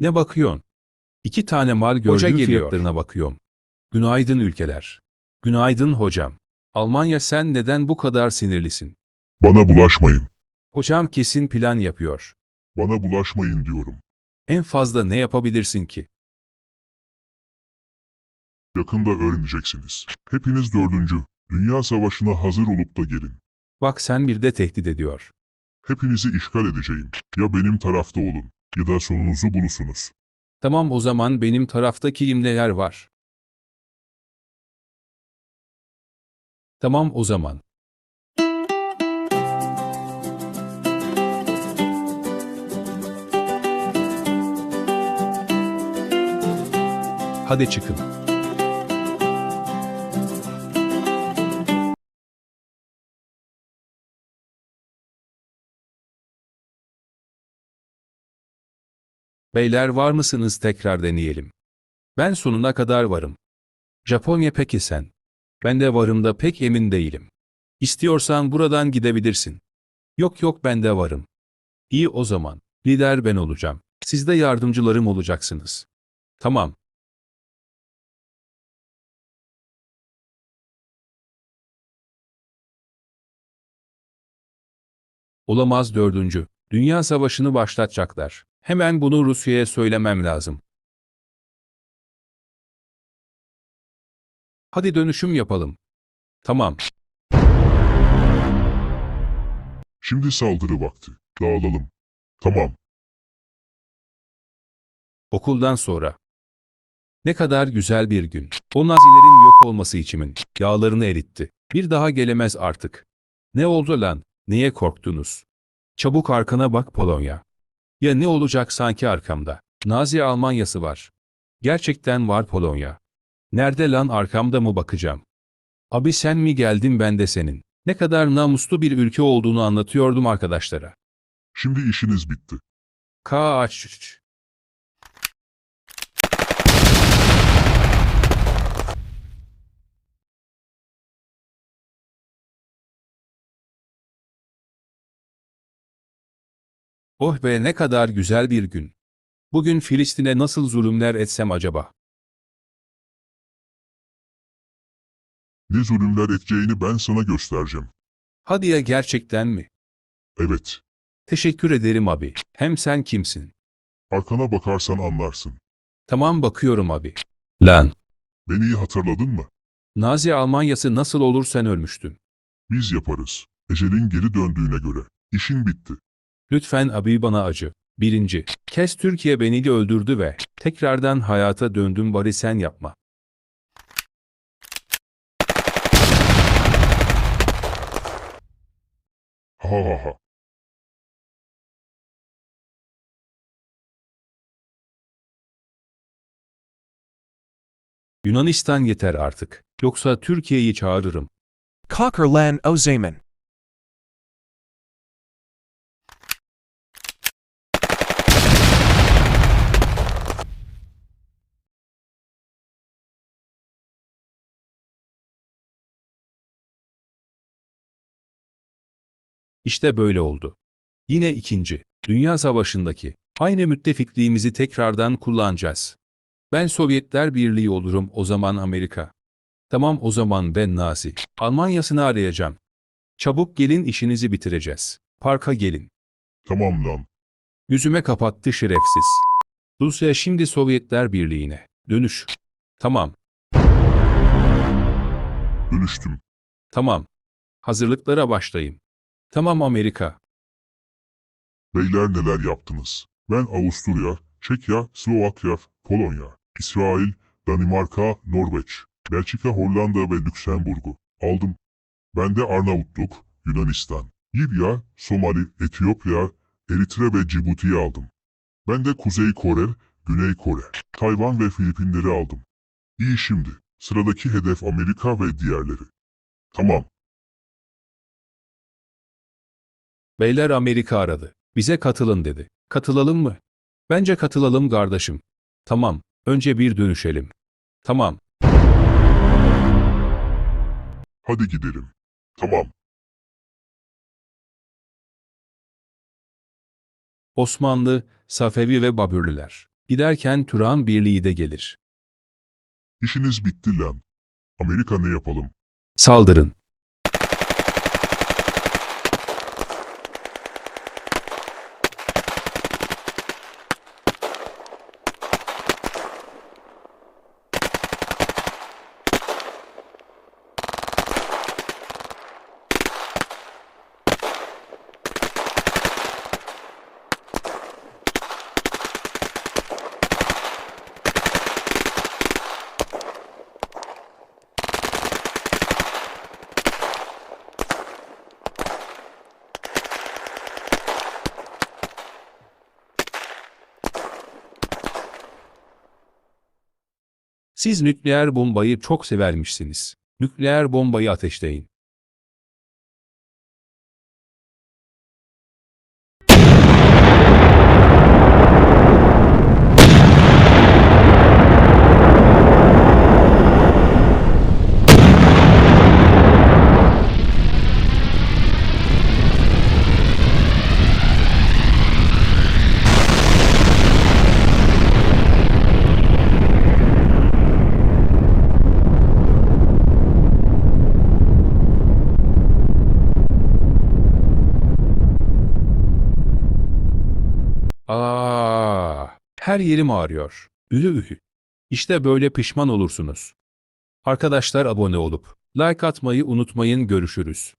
Ne bakıyorsun? İki tane mal geliyor. fiyatlarına bakıyorum. Günaydın ülkeler. Günaydın hocam. Almanya sen neden bu kadar sinirlisin? Bana bulaşmayın. Hocam kesin plan yapıyor. Bana bulaşmayın diyorum. En fazla ne yapabilirsin ki? Yakında öğreneceksiniz. Hepiniz dördüncü. Dünya Savaşı'na hazır olup da gelin. Bak sen bir de tehdit ediyor. Hepinizi işgal edeceğim. Ya benim tarafta olun ya da sonunuzu bulursunuz. Tamam o zaman benim taraftaki imleler var. Tamam o zaman. Hadi çıkın. Beyler var mısınız tekrar deneyelim. Ben sonuna kadar varım. Japonya peki sen? Ben de varım da pek emin değilim. İstiyorsan buradan gidebilirsin. Yok yok ben de varım. İyi o zaman. Lider ben olacağım. Siz de yardımcılarım olacaksınız. Tamam. Olamaz dördüncü. Dünya savaşını başlatacaklar. Hemen bunu Rusya'ya söylemem lazım. Hadi dönüşüm yapalım. Tamam. Şimdi saldırı vakti. Dağılalım. Tamam. Okuldan sonra. Ne kadar güzel bir gün. O nazilerin yok olması içimin yağlarını eritti. Bir daha gelemez artık. Ne oldu lan? Niye korktunuz? Çabuk arkana bak Polonya. Ya ne olacak sanki arkamda? Nazi Almanyası var. Gerçekten var Polonya. Nerede lan arkamda mı bakacağım? Abi sen mi geldin ben de senin. Ne kadar namuslu bir ülke olduğunu anlatıyordum arkadaşlara. Şimdi işiniz bitti. Kaç. Oh be ne kadar güzel bir gün. Bugün Filistin'e nasıl zulümler etsem acaba? Ne zulümler edeceğini ben sana göstereceğim. Hadi ya gerçekten mi? Evet. Teşekkür ederim abi. Hem sen kimsin? Arkana bakarsan anlarsın. Tamam bakıyorum abi. Lan. Beni iyi hatırladın mı? Nazi Almanyası nasıl olur sen ölmüştün. Biz yaparız. Ecelin geri döndüğüne göre. İşin bitti. Lütfen abi bana acı. Birinci, kez Türkiye beni öldürdü ve tekrardan hayata döndüm bari sen yapma. Ha ha ha. Yunanistan yeter artık. Yoksa Türkiye'yi çağırırım. Cocker Lan Ozaman. İşte böyle oldu. Yine ikinci, Dünya Savaşı'ndaki aynı müttefikliğimizi tekrardan kullanacağız. Ben Sovyetler Birliği olurum o zaman Amerika. Tamam o zaman ben Nazi. Almanya'sını arayacağım. Çabuk gelin işinizi bitireceğiz. Parka gelin. Tamam lan. Yüzüme kapattı şerefsiz. Rusya şimdi Sovyetler Birliği'ne. Dönüş. Tamam, Dönüştüm. tamam. Hazırlıklara başlayın. Tamam Amerika. Beyler neler yaptınız? Ben Avusturya, Çekya, Slovakya, Polonya, İsrail, Danimarka, Norveç, Belçika, Hollanda ve Lüksemburg'u aldım. Ben de Arnavutluk, Yunanistan, Libya, Somali, Etiyopya, Eritre ve Cibuti'yi aldım. Ben de Kuzey Kore, Güney Kore, Tayvan ve Filipinleri aldım. İyi şimdi. Sıradaki hedef Amerika ve diğerleri. Tamam. Beyler Amerika aradı. Bize katılın dedi. Katılalım mı? Bence katılalım kardeşim. Tamam. Önce bir dönüşelim. Tamam. Hadi gidelim. Tamam. Osmanlı, Safevi ve Babürlüler. Giderken Turan Birliği de gelir. İşiniz bitti lan. Amerika ne yapalım? Saldırın. Siz nükleer bombayı çok severmişsiniz. Nükleer bombayı ateşleyin. Aa, her yerim ağrıyor. Ühü ühü. İşte böyle pişman olursunuz. Arkadaşlar abone olup like atmayı unutmayın görüşürüz.